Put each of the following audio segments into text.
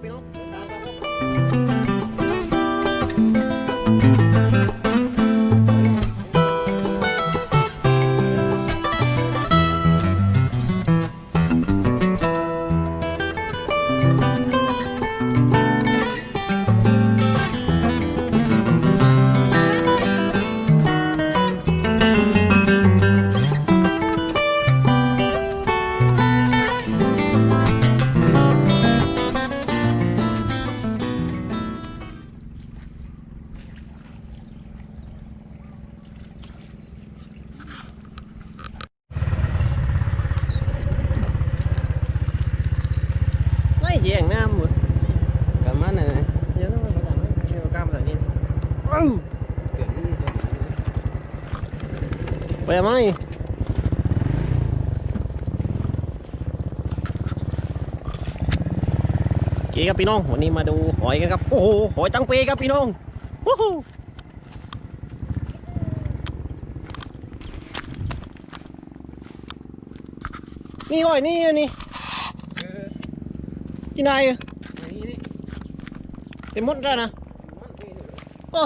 ค ย่งน้ำหมดกลับมาหน่อยเดี๋ยวต้องไปประดับไว้เดี๋ยวกล้ามแบบนี้อ้าวเกิดที่จะไปไหมโอเคครับพี่น้องวันนี้มาดูหอยกันครับโอ้โหหอยจังเปครับพี่น้องวู้ฮู้นี่หอยนี่นี่เออ กินได้เหรออันนี้นี่เต็มหมดแล้วนะมันนี่นี่โอ้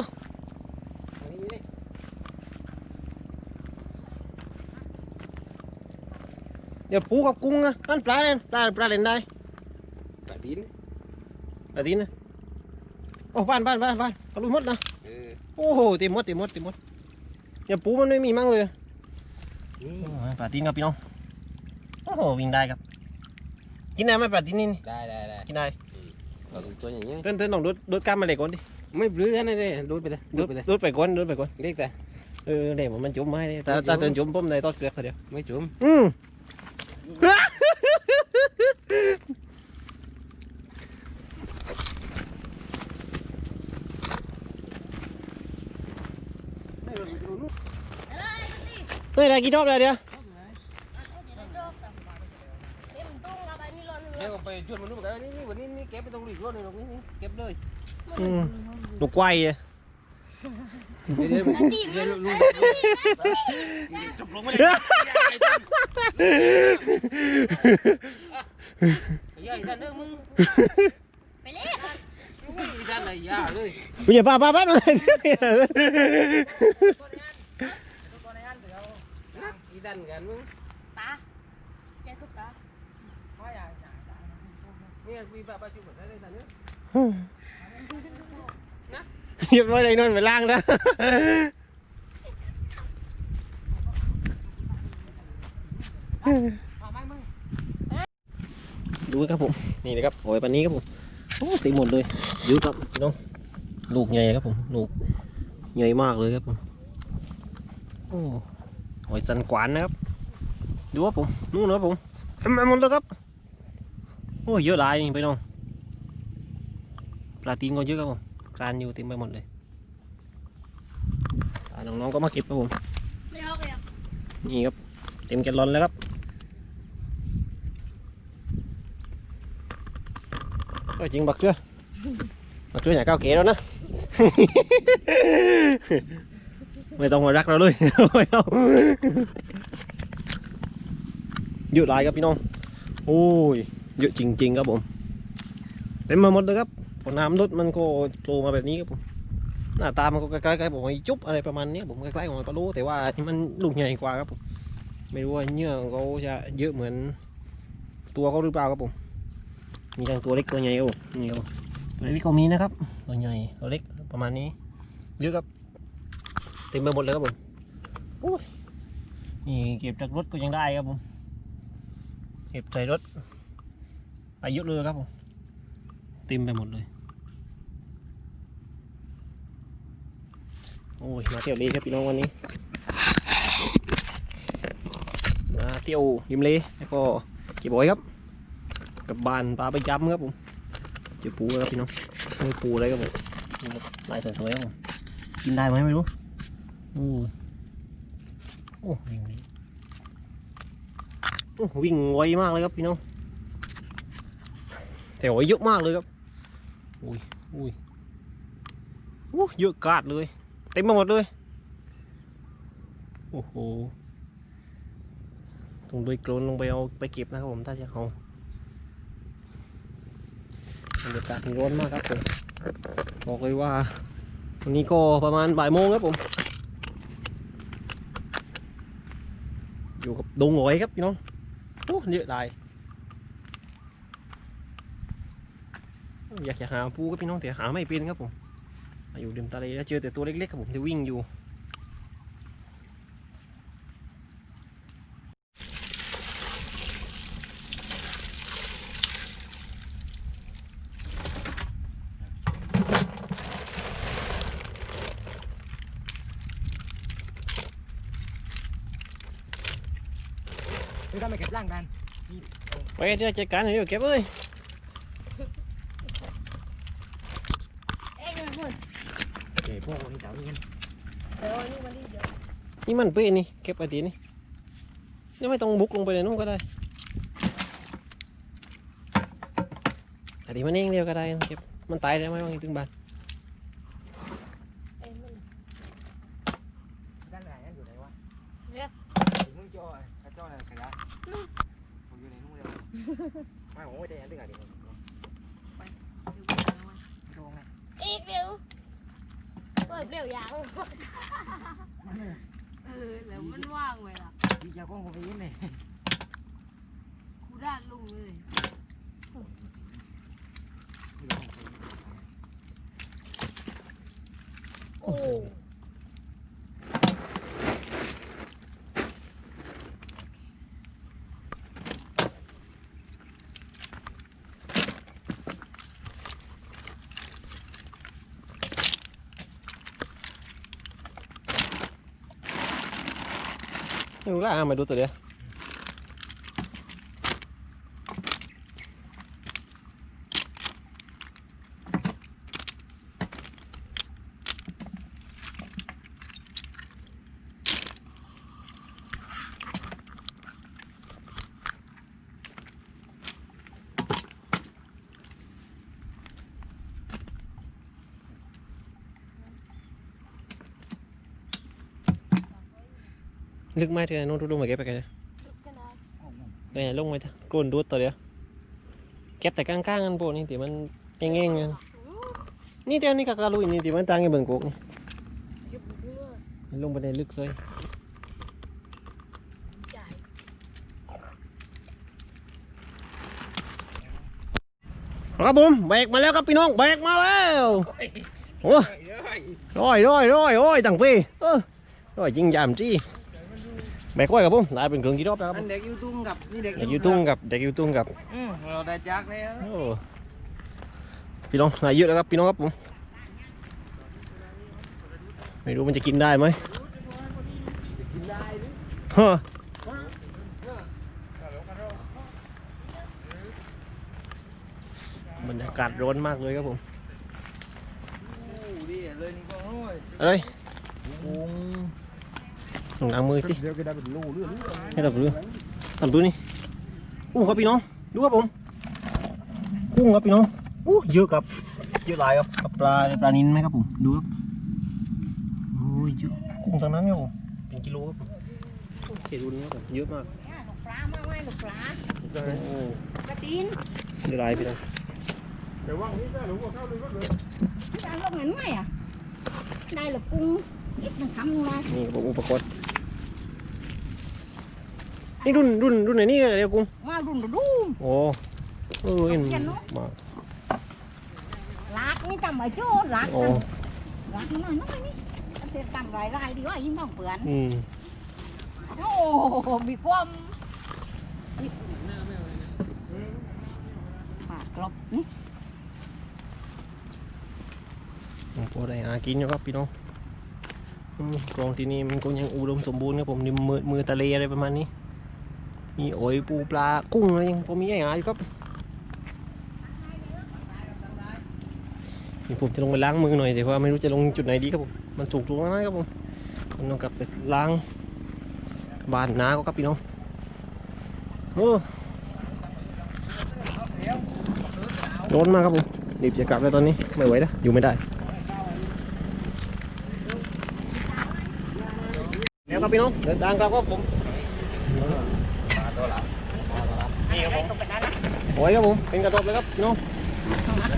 อันนี้นี่เดี๋ยวปูกับกุ้งอะอันปลาเนี่ยปลาปลาเล่นได้ปลาดินปลาตีนนะโอ้บ้านบ้านบ้านบ้านเอาลุยหมดนะเออโอ้โหเต็มหมดเต็มหมดเต็มหมดเดี๋ยวปูมันไม่มีมั่งเลยนี่ปลาตีนครับพี่น้องโอ้โหวิ่งได้ครับ กินได้ไหมปลาตีนนี่ได้ได้ได้กินได้เราตัวอย่างเงี้ยเต้นเต้นลองดูดดูดกล้ามมาเลยก่อนดิไม่ปลื้อนะเลยดูดไปเลยดูดูดดไปเลยดูดไปก่อนดูดไปก่อนเล็กแต่เออเดี๋ยวมันจุ่มไม้เลยแต่มันจุ่มแต่เตือนจุ่มผมเลยตอดเกลือเขาเดียวไม่จุ่มอืมเฮ้ยได้กี่รอบแล้วเดี๋ยว เดี๋ยวไปชวนมันดูกันนี่นี่วันนี้นี่เก็บไปตรงหลีกรถเลยตรงนี้นี่เก็บเลยอืมลูกไก่อะเดี๋ยวเดี๋ยวเดี๋ยวลุงจบลงไม่ได้ยายท่านเด้อมึงไปเล่นท่านไหนยาเลยไม่อย่าป้าป้าป้าเลยอีดันกันมึง ตาแกทุกตา นี่คุยแบบประชุมแบบได้ เลยท่านเด้อเรียบร้อยเลยนอนไปล่างแล้วดูครับผม นี่นะครับหอยปันนี้ครับผมโอ้ตีหมดเลยเยอะครับพี่น้องลูกใหญ่ครับผมลูกใหญ่มากเลยครับผมโอ้หอยสันกวานนะครับ ดูครับผมนู่นนะครับผมเต็มไปหมดเลยครับ โอ้เยอะหลายนี่พี่น้องปลาตีนก็เยอะครับผมกรานอยู่เต็มไปหมดเลยอ่าน้องๆก็มาเก็บครับผมนี่ครับเต็มแกลลอนแล้วครับก็จริงบักเชื่อบักเชื่ออย่าก้าวเก๋แล้วนะ ไม่ต้องมารักเราเลยไม่เอาเยอะหลายครับพี่น้อง โอ้ย เยอะจริง ๆ ครับผมเต็มมาหมดเลยครับพอน้ำลดมันก็โผล่มาแบบนี้ครับผมหน้าตามันก็คล้ๆกับหอยจุ๊บอะไรประมาณนี้ผมคล้ๆกับหอยปลาโลแต่ว่ามันลูกใหญ่กว่าครับผมไม่รู้ว่าเนื้อเขาจะเยอะเหมือน ตัวเขาหรือเปล่าครับผมมีทั้งตัวเล็กตัวใหญ่ครับผมนี่ครับตัวเล็กก็มีนะครับตัวใหญ่ตัวเล็กประมาณนี้เยอะครับเต็มไปหมดเลยครับผมนี่เก็บจากรถก็ยังได้ครับผมเก็บใส่รถ ไปเยอะเลยครับผมเต็มไปหมดเลย โอ้ยมาเที่ยวเลครับพี่น้องวันนี้ มาเที่ยวริมเลแล้วก็เก็บหอยครับ กับบานปลาไปจำครับผมเจอปูครับพี่น้องนี่ปูอะไรครับผมนี่ครับลายสวยๆครับผมกินได้ไหมไม่รู้โอ้ยโอ้วิ่งดีโอ้วิ่งไวมากเลยครับพี่น้อง แต่หอยเยอะมากเลยครับอุ้ยอุ้ยโอ้เยอะกาดเลย เต็มไปหมดเลยโอ้โหต้องด้วยโกรนลงไปเอาไปเก็บนะครับผมถ้าจะเอาบรรยากาศร้อนมากครับผมบอกเลยว่าวันนี้ก็ประมาณบ่ายโมงครับผม อยู่กับดงหอยครับพี่น้องโอ้เยอะหลาย อยากจะหาปูครับพี่น้องแต่หาไม่เป็นครับผมมาอยู่ริมทะเลแล้วเจอแต่ตัวเล็กๆครับผมที่วิ่งอยู่ไม่ต้องไปเก็บร่างกันไปเดี๋ยวจัดการหน่อยเดี๋ยวเก็บเอ้ย เอ้ยนี่มันหุ่น เก็บพวกนี้ เจ้านี่กันเดี๋ยวนี่มันนี่เดี๋ยวนี่มันเป้นี่เก็บไอตีนี่นี่ไม่ต้องบุกลงไปในนู้นก็ได้ไอตีมันเองเดียวก็ได้เก็บมันตายได้ไหมบางทีถึงบาน เอ้ยมัน ด้านไหนนั่นอยู่ไหนวะ เนี่ย มึงจ่อข้าจ่ออะไรกันละผมอยู่ในนู้นเลยไม่ผมไม่ได้ยังดึงอะไรดิโดนไง อีกเร็วเปิดเร็วยังเออแล้วมันว่างไว้ล่ะพี่เจ้าของผมไปยิ้มเลยกูด้านลุงเลย ไม่รู้ละอะมาดูตัวเดียว ลึกมากเลยน้องดูๆมาเก็บไปกันนะไปลงไปจ้ะกลนดูดตัวเดียวแก็บแต่ก้างๆกันโบนี่ตีมันเง่งๆกันนี่เดี๋ยนี่กากาลุยนี่ตีมันตางเงเบิ่งกุกนี่ลงไปในลึกเลยครับผมเบรกมาแล้วครับพี่น้องเบรกมาแล้วโอ้ยร้อยร้อยร้อยร้อยตั้งปีเออร้อยจริงยามจี้ แบกไว้ครับผมได้เป็นเครื่องกี่รอบแล้วครับอันเด็กยูตุ้งกับนี่เด็กเด็กยูตุ้งกับเด็กยูตุ้งกับอืมเราได้จักแล้วโอ้พี่น้องนายเยอะแล้วครับพี่น้องครับผมไม่รู้มันจะกินได้ไหมกินได้หรือฮะบรรยากาศร้อนมากเลยครับผมโอ้ดีเลยนี่ก็โอ้ยเอ้ยกุ้ง ลงล้างมือสิเดี๋ยวก็ได้เป็นลูเรื่องให้เราดูทำดูนี่อู้ครับพี่น้อง ดูครับผมกุ้งครับพี่น้องอู้เยอะครับ เยอะหลายครับกับปลาปลานินไหมครับผมดูครับโอ้ยเยอะกุ้งทั้งนั้นครับผมเป็นกิโลครับผมโอเคดูนี่ครับเยอะมากลูกปลามาไว้ลูกปลาโอ้กระตีนเยอะหลายพี่น้องได้ลูกเห็นไหมอะได้ลูกกุ้งอีกหนึ่งคำมานี่ครับผมอุปกรณ์ นี่รุ่นรุ่นรุ่นไหนนี่เรียวกุ้งมาดุมดุมโอ้เออเห็นมาลากนี่ทำไอ้โจ้ลากโอ้ลากน้อยน้อยนี่เสียตังรายรายดีว่ายิ่งต้องเปลือนอืมโอ้มีความปากกรอบนี่พอได้หากินอยู่ครับพี่น้องอืมคลองที่นี่มันก็ยังอุดมสมบูรณ์ครับผมนี่มือมือทะเลอะไรประมาณนี้ มีโอยปูปลากุ้งอะไรยังพอมีให้หาอยู่ครับมีผมจะลงไปล้างมือหน่อยแต่ว่าไม่รู้จะลงจุดไหนดีครับผมมันสูงสูงมากครับผมผมต้องกลับไปล้างบานน้าก็ครับพี่น้องโอ้ร้อนมากครับผมรีบจะกลับแล้วตอนนี้ไม่ไหวแล้วอยู่ไม่ได้แล้วครับพี่น้องเดินทางครับผม นี่ครับผมตรงกันนั้นนะโอ้ยครับผมเป็นกระโดดเลยครับพี่น้องตรงนั้น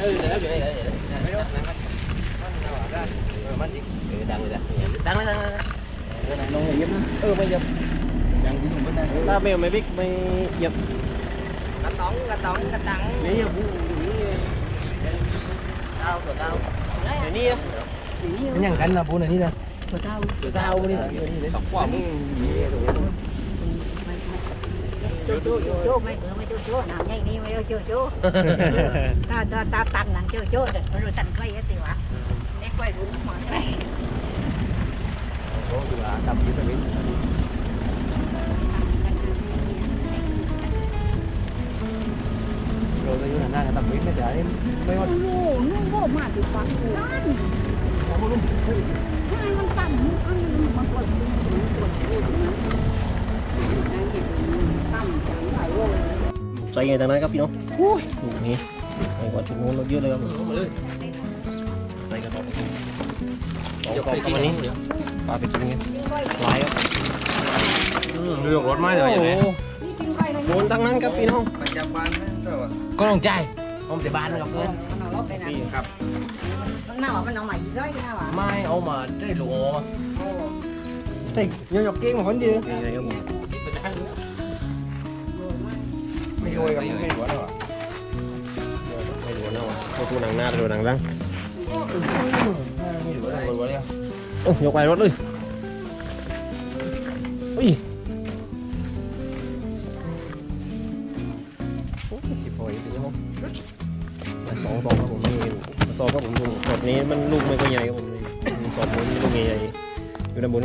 เออเดี๋ยวเดี๋ยวเดี๋ยวเดี๋ยวไม่รู้นะมันมันเอาได้เออมันดิเออดังเลยดังดังเลยดังเลยเออไหนลงอย่าเย็บนะเออไม่เหยียบดังที่หนุ่มเป็นได้ถ้าไม่ไม่บิ๊กไม่เหยียบกระตองกระตองกระตังนี่อย่าพูดนี่ดาวตัวดาวเดี๋ยวนี้นะมันยังกันนะพูดอันนี้นะตัวเท่าตัวดาวนี่สองกว่ามึง นี่ตรงนี้โจ้โจ้โจ้ไม่เออไม่โจ้โจ้หนังใหญ่นี่ไม่โจ้โจ้ตาตาตาตันหนังโจ้โจ้เด็กไม่รู้ตันไกลก็ตีวะเด็กไกลบุญหมอนไกลโอ้ดูอะทำยี่สิบวิเราจะอยู่หน้ากันทำวิไม่ได้ไม่ว่าโอ้โหนุ่งโง่มากติดฟันนั่นเราไม่รู้ให้มันตั้งอันมันปวดปวดชื่อนะตั้งจังหลายวง ใจไงทางนั้นครับพี่น้องโอ้ยลูกนี้ไอ้กว่าจุดนู้นเราเยอะเลยครับผมมาเลยใส่กระสอบสองกระสอบประมาณนี้ปลาไปกินกันหลายครับเรื่องรถไม่เลยอย่างนี้โอ้โหโดนทั้งนั้นครับพี่น้องประจำบ้านนั่นก็ว่าก็ต้องใจผมจะบ้านนะครับเพื่อนมันเอารถไปนะครับมันน่าว่ามันเอาใหม่อีกร้อยน่าว่าไม่เอามาได้หลวงมาโอ้เฮ้ยยังหยอกเก่งมาคนเดียว ไม่โยยกับไม่หัวแล้วอะไม่รู้นะวะไม่ดูหนังหน้าดูหนังหลังไม่หัวอะไรหัวเลยโอ้ยกไปรถเลยอุ้ยสองสองครับผมนี่สองครับผมดูแบบนี้มันลูกไม่ก็ใหญ่ครับผมสองมือนี่ลูกใหญ่อยู่ด้านบน